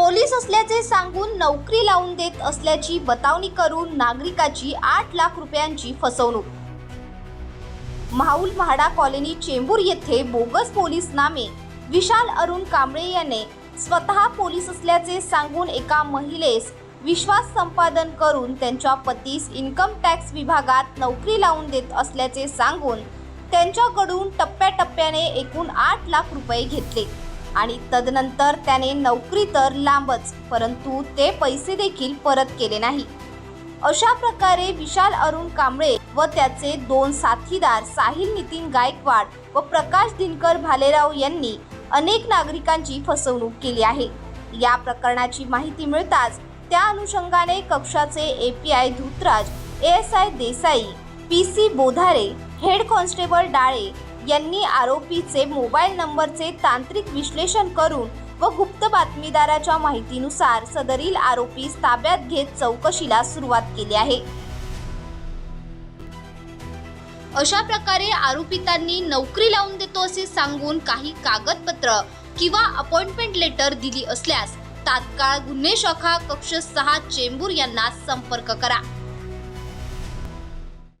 Police असल्याचे सांगून नोकरी लावून देत असल्याची बतावणी करून नागरिकाची आठ लाख रुपयांची फसवणूक. माहुल म्हाडा कॉलनी चेंबूर येथे बोगस पोलीस नामे. विशाल अरुण कांबळे याने स्वतः पोलीस असल्याचे सांगून एका महिलेस विश्वास संपादन करून त्यांच्या पतीस इन्कम टॅक्स विभागात नोकरी लावून देत असल्याचे सांगून त्यांच्याकडून टप्प्याटप्प्याने एकूण आठ लाख रुपये घेतले. आणि तदनंतर त्याने नोकरी तर लांबच परंतु ते पैसे देखील परत केले नाही. अशा प्रकारे विशाल अरुण कांबळे व त्याचे दोन साथीदार साहिल नितीन गायकवाड व प्रकाश दिनकर भालेराव यांनी अनेक नागरिकांची फसवणूक केली आहे. या प्रकरणाची माहिती मिळताच त्या अनुषंगाने कक्षाचे A P I Dhutraj S I Desai P C Bodhare head constable Dale यांनी आरोपीचे मोबाईल नंबरचे तांत्रिक विश्लेषण करून व गुप्त बातमीदाराच्या माहितीनुसार सदरील आरोपीस ताब्यात घेत चौकशीला सुरुवात केली आहे. अशा प्रकारे आरोपितांनी नोकरी लावून देतो असे सांगून काही कागदपत्र किंवा अपॉइंटमेंट लेटर दिली असल्यास तात्काळ गुन्हे शाखा कक्ष सहा चेंबूर यांना संपर्क करा.